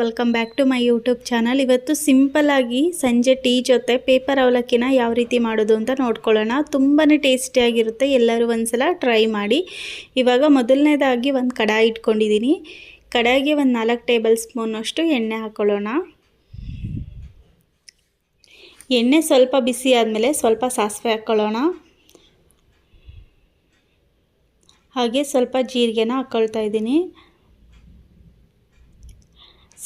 Welcome back to my YouTube channel ಇವತ್ತು ಸಿಂಪಲ್ಲಾಗಿ ಸಂಜೆ ಟೀ ಜೊತೆ ಪೇಪರ್ ಅವಲಕ್ಕಿನ ಯಾವ ರೀತಿ ಮಾಡೋದು ಅಂತ ನೋಡ್ಕೊಳ್ಳೋಣ. ತುಂಬಾ ಟೇಸ್ಟಿಯಾಗಿರುತ್ತೆ ಎಲ್ಲರೂ ಒಂದ್ಸಲ ಟ್ರೈ ಮಾಡಿ. ಇವಾಗ ಮೊದಲನೇದಾಗಿ ಒಂದು ಕಡಾಯಿ ಇಟ್ಕೊಂಡಿದ್ದೀನಿ. ಕಡಾಯಿಗೆ ಒಂದು ನಾಲ್ಕು ಟೇಬಲ್ ಸ್ಪೂನಷ್ಟು ಎಣ್ಣೆ ಹಾಕ್ಕೊಳ್ಳೋಣ ಎಣ್ಣೆ ಸ್ವಲ್ಪ ಬಿಸಿ ಆದಮೇಲೆ ಸ್ವಲ್ಪ ಸಾಸಿವೆ ಹಾಕ್ಕೊಳ್ಳೋಣ ಹಾಗೆ ಸ್ವಲ್ಪ ಜೀರಿಗೆನ ಹಾಕ್ಕೊಳ್ತಾ ಇದ್ದೀನಿ.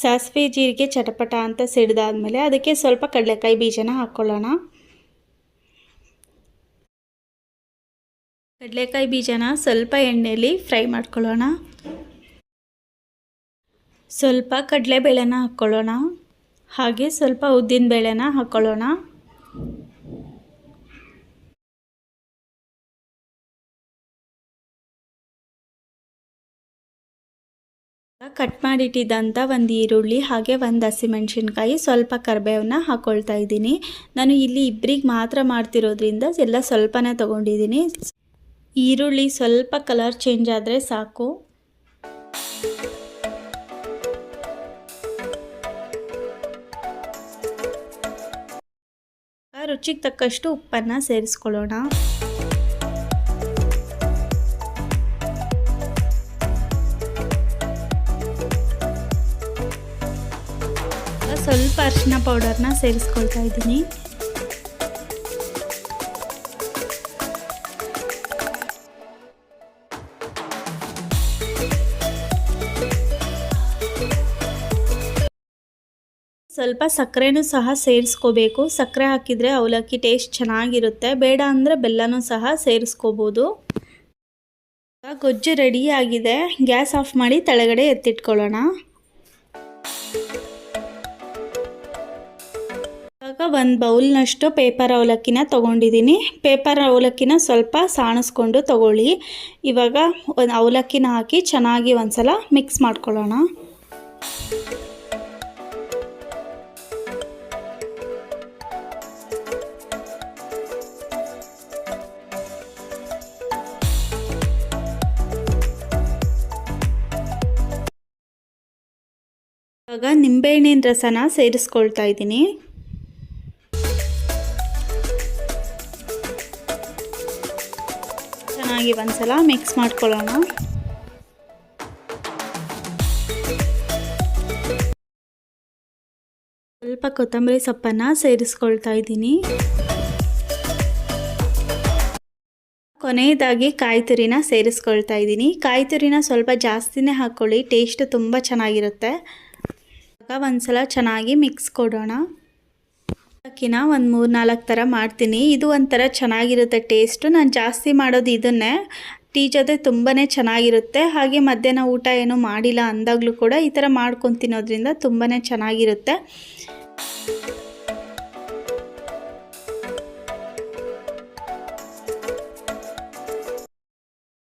ಸಾಸಿವೆ ಜೀರಿಗೆ ಚಟಪಟ ಅಂತ ಸಿಡ್ದಾದ್ಮೇಲೆ ಅದಕ್ಕೆ ಸ್ವಲ್ಪ ಕಡಲೆಕಾಯಿ ಬೀಜನ ಹಾಕ್ಕೊಳ್ಳೋಣ. ಕಡಲೆಕಾಯಿ ಬೀಜನ ಸ್ವಲ್ಪ ಎಣ್ಣೆಯಲ್ಲಿ ಫ್ರೈ ಮಾಡ್ಕೊಳ್ಳೋಣ. ಸ್ವಲ್ಪ ಕಡಲೆಬೇಳೆನ ಹಾಕ್ಕೊಳ್ಳೋಣ. ಹಾಗೆ ಸ್ವಲ್ಪ ಉದ್ದಿನ ಬೇಳೆನ ಹಾಕ್ಕೊಳ್ಳೋಣ. ಕಟ್ ಮಾಡಿಟ್ಟಿದ್ದಂಥ ಒಂದು ಈರುಳ್ಳಿ ಹಾಗೆ ಒಂದು ಹಸಿಮೆಣ್ಸಿನ್ಕಾಯಿ ಸ್ವಲ್ಪ ಕರಿಬೇವನ್ನ ಹಾಕ್ಕೊಳ್ತಾ ಇದ್ದೀನಿ. ನಾನು ಇಲ್ಲಿ ಇಬ್ಬರಿಗೆ ಮಾತ್ರ ಮಾಡ್ತಿರೋದ್ರಿಂದ ಎಲ್ಲ ಸ್ವಲ್ಪನೇ ತೊಗೊಂಡಿದ್ದೀನಿ. ಈರುಳ್ಳಿ ಸ್ವಲ್ಪ ಕಲರ್ ಚೇಂಜ್ ಆದರೆ ಸಾಕು. ರುಚಿಗೆ ತಕ್ಕಷ್ಟು ಉಪ್ಪನ್ನು ಸೇರಿಸ್ಕೊಳ್ಳೋಣ. ಸ್ವಲ್ಪ ಅರಿಶಿನ ಪೌಡರ್ನ ಸೇರಿಸ್ಕೊಳ್ತಾ ಇದ್ದೀನಿ. ಸ್ವಲ್ಪ ಸಕ್ಕರೆನೂ ಸಹ ಸೇರಿಸ್ಕೋಬೇಕು. ಸಕ್ಕರೆ ಹಾಕಿದರೆ ಅವಲಕ್ಕಿ ಟೇಸ್ಟ್ ಚೆನ್ನಾಗಿರುತ್ತೆ. ಬೇಡ ಅಂದರೆ ಬೆಲ್ಲನೂ ಸಹ ಸೇರಿಸ್ಕೋಬೋದು. ಗೊಜ್ಜು ರೆಡಿಯಾಗಿದೆ ಗ್ಯಾಸ್ ಆಫ್ ಮಾಡಿ ತೆಳಗಡೆ ಎತ್ತಿಟ್ಕೊಳ್ಳೋಣ. ಇವಾಗ ಒಂದು ಬೌಲ್ನಷ್ಟು ಪೇಪರ್ ಅವಲಕ್ಕಿನ ತೊಗೊಂಡಿದ್ದೀನಿ ಪೇಪರ್ ಅವಲಕ್ಕಿನ ಸ್ವಲ್ಪ ಸಾಣಿಸ್ಕೊಂಡು ತೊಗೊಳ್ಳಿ. ಇವಾಗ ಒಂದು ಅವಲಕ್ಕಿನ ಹಾಕಿ ಚೆನ್ನಾಗಿ ಒಂದು ಸಲ ಮಿಕ್ಸ್ ಮಾಡ್ಕೊಳ್ಳೋಣ. ಇವಾಗ ನಿಂಬೆಹಣ್ಣಿನ ರಸನ ಸೇರಿಸ್ಕೊಳ್ತಾ ಇದ್ದೀನಿ. ಚೆನ್ನಾಗಿ ಒಂದ್ಸಲ ಮಿಕ್ಸ್ ಮಾಡ್ಕೊಳ್ಳೋಣ. ಸ್ವಲ್ಪ ಕೊತ್ತಂಬರಿ ಸೊಪ್ಪನ್ನು ಸೇರಿಸ್ಕೊಳ್ತಾ ಇದ್ದೀನಿ. ಕೊನೆಯದಾಗಿ ಕಾಯಿ ತುರಿನ ಸೇರಿಸ್ಕೊಳ್ತಾ ಇದ್ದೀನಿ. ಕಾಯಿ ತುರಿನ ಸ್ವಲ್ಪ ಜಾಸ್ತಿನೇ ಹಾಕ್ಕೊಳ್ಳಿ ಟೇಸ್ಟ್ ತುಂಬ ಚೆನ್ನಾಗಿರುತ್ತೆ. ಒಂದ್ಸಲ ಚೆನ್ನಾಗಿ ಮಿಕ್ಸ್ ಕೊಡೋಣ. ಅಕ್ಕಿನ ಒಂದು ಮೂರು ನಾಲ್ಕು ಥರ ಮಾಡ್ತೀನಿ. ಇದು ಒಂಥರ ಚೆನ್ನಾಗಿರುತ್ತೆ ಟೇಸ್ಟು ನಾನು ಜಾಸ್ತಿ ಮಾಡೋದು ಇದನ್ನೇ. ಟೀ ಜೊತೆ ತುಂಬಾ ಚೆನ್ನಾಗಿರುತ್ತೆ. ಹಾಗೆ ಮಧ್ಯಾಹ್ನ ಊಟ ಏನೂ ಮಾಡಿಲ್ಲ ಅಂದಾಗಲೂ ಕೂಡ ಈ ಥರ ಮಾಡ್ಕೊಂಡು ತಿನ್ನೋದ್ರಿಂದ ತುಂಬಾ ಚೆನ್ನಾಗಿರುತ್ತೆ.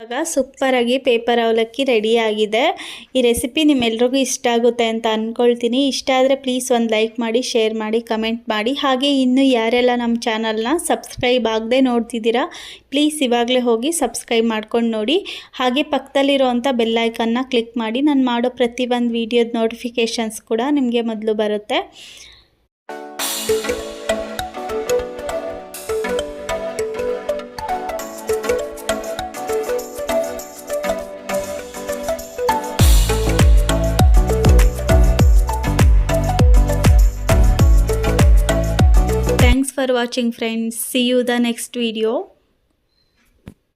ಇವಾಗ ಸೂಪರಾಗಿ ಪೇಪರ್ ಅವಲಕ್ಕಿ ರೆಡಿಯಾಗಿದೆ. ಈ ರೆಸಿಪಿ ನಿಮ್ಮೆಲ್ರಿಗೂ ಇಷ್ಟ ಆಗುತ್ತೆ ಅಂತ ಅಂದ್ಕೊಳ್ತೀನಿ ಇಷ್ಟ ಆದರೆ ಪ್ಲೀಸ್ ಒಂದು ಲೈಕ್ ಮಾಡಿ, ಶೇರ್ ಮಾಡಿ, ಕಮೆಂಟ್ ಮಾಡಿ. ಹಾಗೆ ಇನ್ನೂ ಯಾರೆಲ್ಲ ನಮ್ಮ ಚಾನಲ್ನ ಸಬ್ಸ್ಕ್ರೈಬ್ ಆಗದೆ ನೋಡ್ತಿದ್ದೀರಾ, ಪ್ಲೀಸ್ ಇವಾಗಲೇ ಹೋಗಿ ಸಬ್ಸ್ಕ್ರೈಬ್ ಮಾಡ್ಕೊಂಡು ನೋಡಿ. ಹಾಗೆ ಪಕ್ಕದಲ್ಲಿರೋವಂಥ ಬೆಲ್ಲೈಕನ್ನ ಕ್ಲಿಕ್ ಮಾಡಿ. ನಾನು ಮಾಡೋ ಪ್ರತಿಯೊಂದು ವೀಡಿಯೋದ ನೋಟಿಫಿಕೇಷನ್ಸ್ ಕೂಡ ನಿಮಗೆ ಮೊದಲು ಬರುತ್ತೆ. For watching friends. See you the next video